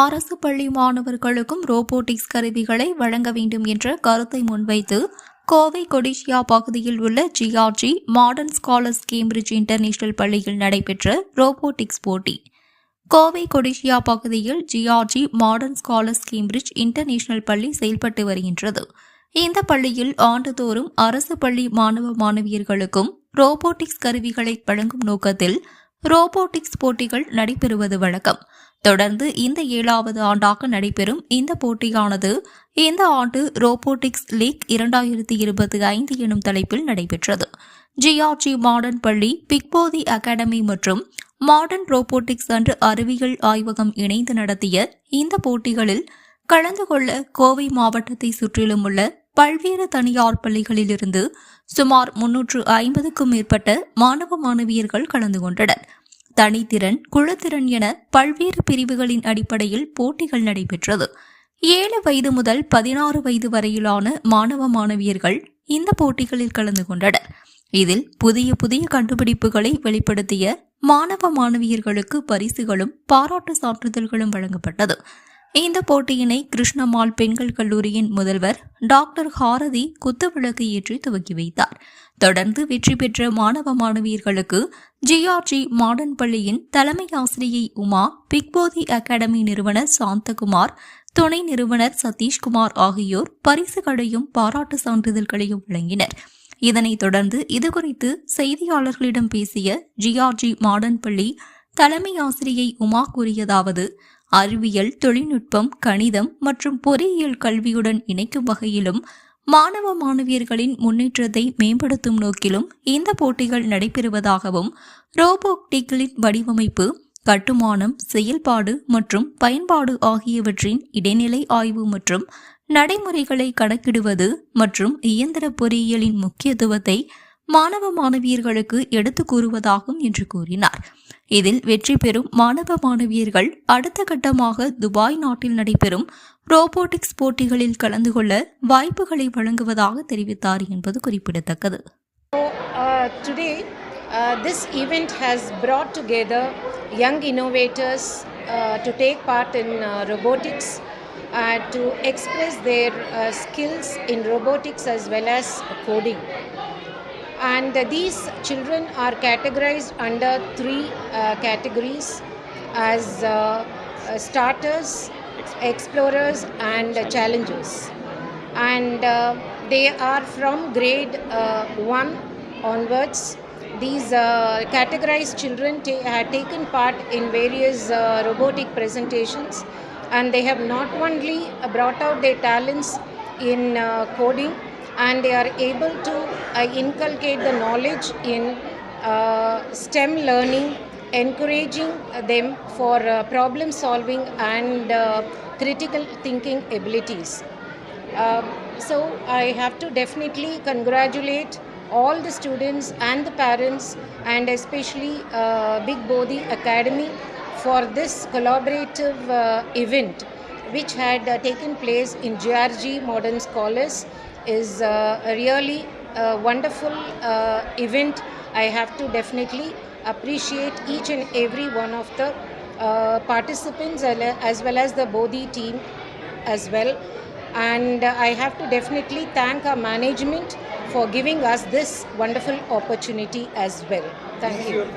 அரசு பள்ளி மாணவர்களுக்கும் ரோபோட்டிக்ஸ் கருவிகளை வழங்க வேண்டும் என்ற கருத்தை முன்வைத்து கோவை கொடிஷியா பகுதியில் உள்ள GRG modern scholars Cambridge international பள்ளியில் நடைபெற்ற ரோபோட்டிக்ஸ் போட்டி. கோவை கொடிஷியா பகுதியில் GRG modern scholars Cambridge international பள்ளி செயல்பட்டு வருகின்றது. இந்த பள்ளியில் ஆண்டுதோறும் அரசு பள்ளி மாணவ மாணவியர்களுக்கும் ரோபோட்டிக்ஸ் கருவிகளை வழங்கும் நோக்கத்தில் ரோபோட்டிக்ஸ் போட்டிகள் நடைபெறுவது வழக்கம். தொடர்ந்து இந்த ஏழாவது ஆண்டாக நடைபெறும் இந்த போட்டியானது இந்த ஆண்டு ரோபோட்டிக்ஸ் லீக் இரண்டாயிரத்தி இருபத்தி ஐந்து எனும் தலைப்பில் நடைபெற்றது. ஜிஆர்ஜி மாடர்ன் பள்ளி பிக்போதி அகாடமி மற்றும் மாடர்ன் ரோபோட்டிக்ஸ் அன்று அறிவியல் ஆய்வகம் இணைந்து நடத்திய இந்த போட்டிகளில் கலந்து கொள்ள கோவை மாவட்டத்தை சுற்றிலும் உள்ள பல்வேறு தனியார் பள்ளிகளிலிருந்து சுமார் முன்னூற்று ஐம்பதுக்கும் மேற்பட்ட மாணவ மாணவியர்கள் கலந்து கொண்டனர். தனித்திறன் குழுத்திறன் என பல்வேறு பிரிவுகளின் அடிப்படையில் போட்டிகள் நடைபெற்றது. ஏழு வயது முதல் பதினாறு வயது வரையிலான மாணவ மாணவியர்கள் இந்த போட்டிகளில் கலந்து கொண்டனர். இதில் புதிய புதிய கண்டுபிடிப்புகளை வெளிப்படுத்திய மாணவ மாணவியர்களுக்கு பரிசுகளும் பாராட்டு சான்றிதழ்களும் வழங்கப்பட்டது. இந்த போட்டியினை கிருஷ்ணமால் பெண்கள் கல்லூரியின் முதல்வர் டாக்டர் ஹாரதி குத்துவிளக்கு ஏற்றி துவக்கி வைத்தார். தொடர்ந்து வெற்றி பெற்ற மாணவ மாணவியர்களுக்கு ஜிஆர்ஜி மாடர்ன் பள்ளியின் தலைமை ஆசிரியை உமா பிக்போதி அகாடமி நிறுவனர் சாந்தகுமார் துணை நிறுவனர் சதீஷ்குமார் ஆகியோர் பரிசுகளையும் பாராட்டு சான்றிதழ்களையும் வழங்கினர். இதனைத் தொடர்ந்து இதுகுறித்து செய்தியாளர்களிடம் பேசிய ஜிஆர்ஜி மாடர்ன் பள்ளி தலைமை ஆசிரியை உமா கூறியதாவது அறிவியல் தொழில்நுட்பம் கணிதம் மற்றும் பொறியியல் கல்வியுடன் இணைக்கும் வகையிலும் மாணவ மாணவியர்களின் முன்னேற்றத்தை மேம்படுத்தும் நோக்கிலும் இந்த போட்டிகள் நடைபெறுவதாகவும் ரோபோட்டிக்களின் வடிவமைப்பு கட்டுமானம் செயல்பாடு மற்றும் பயன்பாடு ஆகியவற்றின் இடைநிலை ஆய்வு மற்றும் நடைமுறைகளை கணக்கிடுவது மற்றும் இயந்திர பொறியியலின் முக்கியத்துவத்தை மாணவ மாணவியர்களுக்கு எடுத்துக் கூறுவதாகும் என்று கூறினார் இதில் வெற்றி பெறும் மாணவ மாணவியர்கள் அடுத்த கட்டமாக துபாய் நாட்டில் நடைபெறும் ரோபோட்டிக்ஸ் போட்டிகளில் கலந்து கொள்ள வாய்ப்புகளை வழங்குவதாக தெரிவித்தார் என்பது குறிப்பிடத்தக்கது Uh, this event has brought together young innovators uh, to take part in uh, robotics, uh, to express their uh, skills in robotics as well as coding. And these children are categorized under three uh, categories as uh, uh, starters, explorers, and challengers and they are from grade uh, 1 onwards. These uh, categorized children ta- have taken part in various uh, robotic presentations and they have not only brought out their talents in uh, coding and they are able to uh, inculcate the knowledge in uh, STEM learning, encouraging them for uh, problem solving and uh, critical thinking abilities. Um, so I have to definitely congratulate all the students and the parents and especially uh, Big Bodhi Academy for this collaborative uh, event which had taken place in GRG Modern Scholars is uh, a really uh, wonderful uh, event. I have to definitely appreciate each and every one of the uh, participants as well as the Bodhi team as well. And I have to definitely thank our management for giving us this wonderful opportunity as well. Thank you.